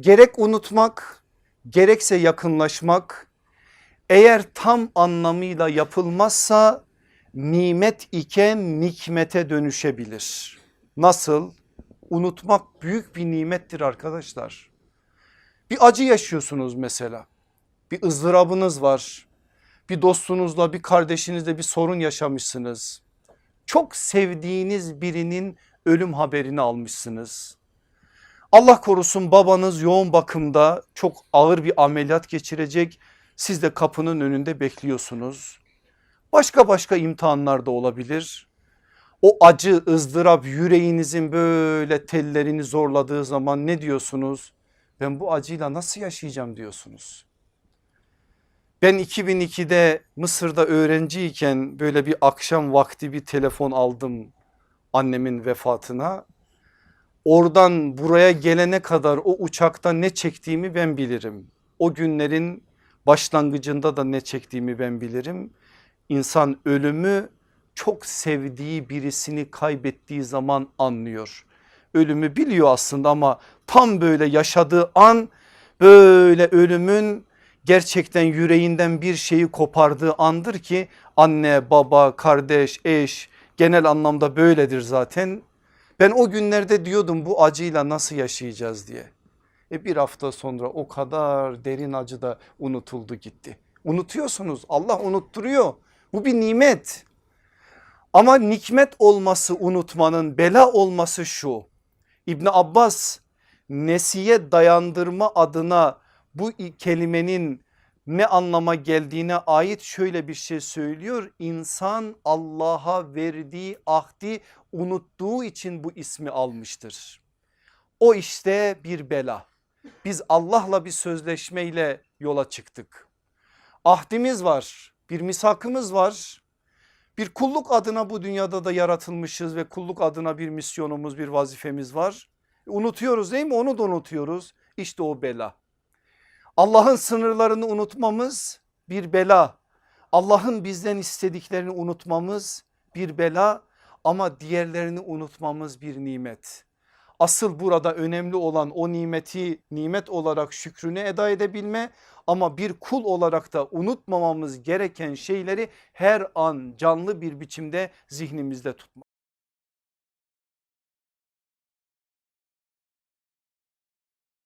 Gerek unutmak gerekse yakınlaşmak eğer tam anlamıyla yapılmazsa nimet iken nikmete dönüşebilir. Nasıl? Unutmak büyük bir nimettir arkadaşlar. Bir acı yaşıyorsunuz mesela. Bir ızdırabınız var. Bir dostunuzla bir kardeşinizle bir sorun yaşamışsınız. Çok sevdiğiniz birinin ölüm haberini almışsınız. Allah korusun babanız yoğun bakımda çok ağır bir ameliyat geçirecek. Siz de kapının önünde bekliyorsunuz. Başka başka imtihanlar da olabilir. O acı ızdırap yüreğinizin böyle tellerini zorladığı zaman ne diyorsunuz? Ben bu acıyla nasıl yaşayacağım diyorsunuz. Ben 2002'de Mısır'da öğrenciyken böyle bir akşam vakti bir telefon aldım annemin vefatına. Oradan buraya gelene kadar o uçakta ne çektiğimi ben bilirim. O günlerin başlangıcında da ne çektiğimi ben bilirim. İnsan ölümü çok sevdiği birisini kaybettiği zaman anlıyor. Ölümü biliyor aslında ama tam böyle yaşadığı an böyle ölümün gerçekten yüreğinden bir şeyi kopardığı andır ki anne baba kardeş eş genel anlamda böyledir zaten. Ben o günlerde diyordum bu acıyla nasıl yaşayacağız diye. E bir hafta sonra o kadar derin acı da unutuldu gitti. Unutuyorsunuz Allah unutturuyor bu bir nimet. Ama nikmet olması unutmanın bela olması şu. İbni Abbas nesiye dayandırma adına bu kelimenin ne anlama geldiğine ait şöyle bir şey söylüyor. İnsan Allah'a verdiği ahdi unuttuğu için bu ismi almıştır. O işte bir bela. Biz Allah'la bir sözleşmeyle yola çıktık. Ahdimiz var, bir misakımız var. Bir kulluk adına bu dünyada da yaratılmışız ve kulluk adına bir misyonumuz, bir vazifemiz var. Unutuyoruz değil mi? Onu da unutuyoruz. İşte o bela. Allah'ın sınırlarını unutmamız bir bela. Allah'ın bizden istediklerini unutmamız bir bela ama diğerlerini unutmamız bir nimet. Asıl burada önemli olan o nimeti nimet olarak şükrünü eda edebilme ama bir kul olarak da unutmamamız gereken şeyleri her an canlı bir biçimde zihnimizde tutmak.